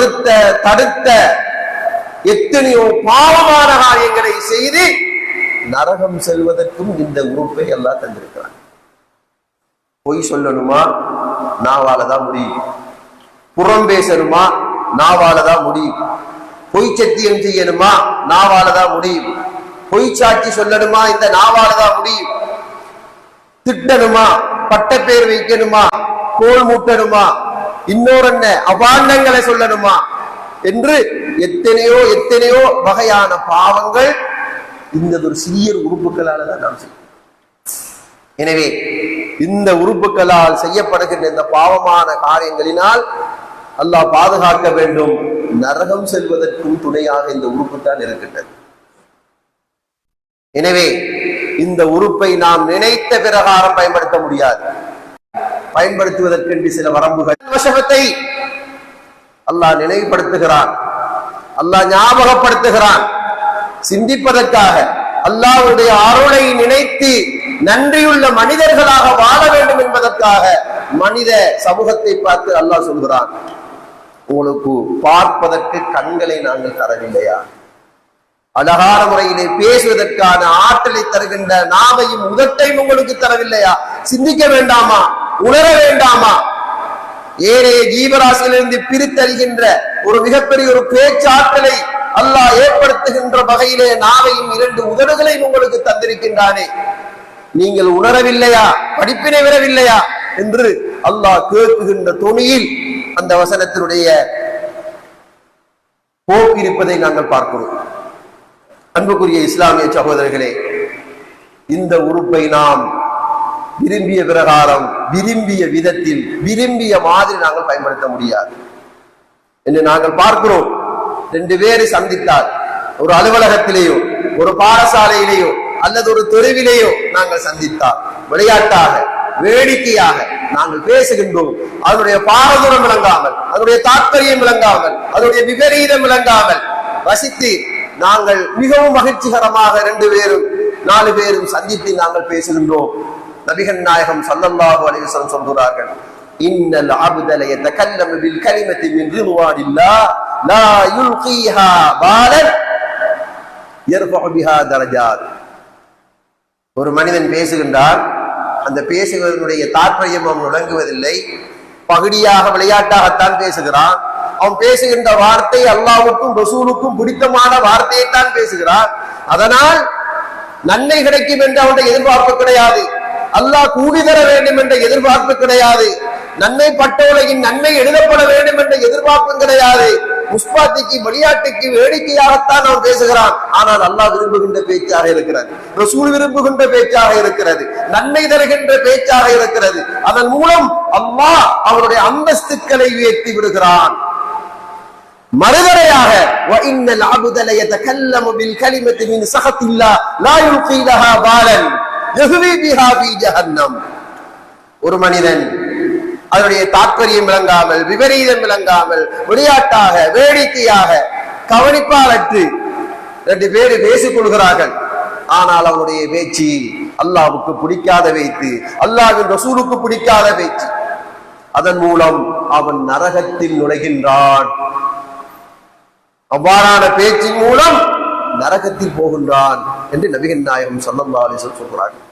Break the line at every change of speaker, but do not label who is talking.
வெறுத்த தடுத்த எத்தனையோ பாவமான காரியங்களை செய்து நரகம் செல்வதற்கும் இந்த உறுப்பை எல்லாம் தந்திருக்கிறான். பொய் சொல்லணுமா? நாவால தான் முடியும் புறம் பேசணுமா? நாவால தான் முடியும் பொய் சத்தியம் செய்யணுமா? நாவால தான் முடியும் பொய் சாட்சி சொல்லணுமா? இந்த நாவால தான் முடியும் திட்டணுமா? பட்டப்பேர் வைக்கணுமா? கோல் மூட்டணுமா? இன்னொரு என்ன அபாண்டங்களை சொல்லணுமா? என்று எத்தனையோ எத்தனையோ வகையான பாவங்கள் இந்த ஒரு சிறிய உறுப்புகளால தான் நாம் செய்யும் எனவே இந்த உறுப்புகளால் செய்யப்படுகின்ற இந்த பாவமான காரியங்களினால் அல்லாஹ் பாதுகாக்க வேண்டும். நரகம் செல்வதற்கும் துணையாக இந்த உறுப்பு தான் இருக்கின்றது. எனவே இந்த உறுப்பை நாம் நினைத்த பிரகாரம் பயன்படுத்த முடியாது. பயன்படுத்துவதற்கென்று சில வரம்புகள். வசவத்தை அல்லாஹ் நினைவுபடுத்துகிறான். அல்லாஹ் ஞாபகப்படுத்துகிறான். சிந்திப்பதற்காக அல்லாஹ்வுடைய அருளை நினைத்து நன்றியுள்ள மனிதர்களாக வாழ வேண்டும் என்பதற்காக மனித சமூகத்தை பார்த்து அல்லாஹ் சொல்கிறான். உங்களுக்கு பார்ப்பதற்கு கண்களை நாங்கள் தரவில்லையா? அழகான முறையிலே பேசுவதற்கான ஆற்றலை தருகின்ற நாவையும் உதட்டையும் உங்களுக்கு தரவில்லையா? சிந்திக்க வேண்டாமா? உணர வேண்டாமா? ஏனைய ஜீவராசியிலிருந்து பிரித்தறிகின்ற ஒரு மிகப்பெரிய ஒரு பேச்சாற்றலை அல்லாஹ் ஏற்படுத்துகின்ற வகையிலே நாவையும் இரண்டு உதடுகளையும் உங்களுக்கு தந்திருக்கின்றானே. நீங்கள் உணரவில்லையா? படிப்பினை விரவில்லையா என்று அல்லாஹ் கேட்குகின்ற துணியில் அந்த வசனத்தினுடைய போக்கு இருப்பதை நாங்கள் பார்க்கிறோம். அன்புக்குரிய இஸ்லாமிய சகோதரர்களே இந்த உறுப்பை நாம் விரும்பிய பிரகாரம் விரும்பிய விதத்தில் விரும்பிய மாதிரி நாங்கள் பயன்படுத்த முடியாது. என்று நாங்கள் பார்க்கிறோம். ரெண்டு பேரை சந்தித்தால் ஒரு அலுவலகத்திலேயோ ஒரு பாடசாலையிலேயோ அல்லது ஒரு தெருவிலேயோ நாங்கள் சந்தித்தால் விளையாட்டாக வேடிக்கையாக நாங்கள் பேசுகின்றோம். அதனுடைய பாரதூரம் விளங்காமல் அதனுடைய தாற்பயம் விளங்காமல் அதனுடைய விபரீதம் விளங்காமல் வசித்து நாங்கள் மிகவும் மகிழ்ச்சிகரமாக ரெண்டு பேரும் நாலு பேரும் சந்தித்து நாங்கள் பேசுகின்றோம். நபிகள் நாயகம் சல்லல்லாஹு அலிவசம் சொல்கிறார்கள் இன்னல் அபுதலைய தக்கல்லம் பில் கலிமத்தி மின் ரிதுவானில்லா லா யுல்கிஹா பாலன் யர்ஃபு பிஹா தரஜாத். ஒரு மனிதன் பேசுகின்றான் அந்த பேசுவதனுடைய தாற்பயம் அவன் விளங்குவதில்லை. பகுதியாக விளையாட்டாகத்தான் பேசுகிறான். அவன் பேசுகின்ற வார்த்தை அல்லாவுக்கும் ரசூலுக்கும் பிடித்தமான வார்த்தையைத்தான் பேசுகிறான். அதனால் நன்மை கிடைக்கும் என்று அவனுடைய எதிர்பார்ப்பு கிடையாது. அல்லாஹ் கூடி தர வேண்டும் என்ற எதிர்பார்ப்பு கிடையாது நன்மை பட்டோலையின் நன்மை எழுதப்பட வேண்டும் என்ற எதிர்பார்ப்பும் கிடையாது முஸ்பாத்திக்கு விளையாட்டுக்கு வேடிக்கையாகத்தான் அவன் பேசுகிறான் ஆனால் அல்லாஹ் விரும்புகின்ற பேச்சாக இருக்கிறது ரசூல் விரும்புகின்ற பேச்சாக இருக்கிறது நன்மை தருகின்ற பேச்சாக இருக்கிறது அதன் மூலம் அல்லாஹ் அவருடைய அந்தஸ்துக்களை உயர்த்தி விடுகிறான் மறுதலையாக وَإِنَّ الْعَبْدَ لَيَتَكَلَّمُ بِالْكَلِمَةِ مِنْ سَخَطِ اللَّهِ لَا يُلْقِي لَهَا بَالًا ஒரு மனிதன் அதனுடைய தாற்பயம் விளங்காமல் விபரீதம் விளங்காமல் விளையாட்டாக வேடிக்கையாக கவனிப்பாலற்று ரெண்டு பேரு பேசிக் கொள்கிறார்கள். ஆனால் அவனுடைய பேச்சு அல்லாவுக்கு பிடிக்காத வைத்து அல்லாவின் ரசூலுக்கு பிடிக்காத பேச்சு. அதன் மூலம் அவன் நரகத்தில் நுழைகின்றான். அவ்வாறான பேச்சின் மூலம் நரகத்தில் போகின்றான். என்று நபிகள் நாயகம் ஸல்லல்லாஹு அலைஹி சொல்கிறார்கள்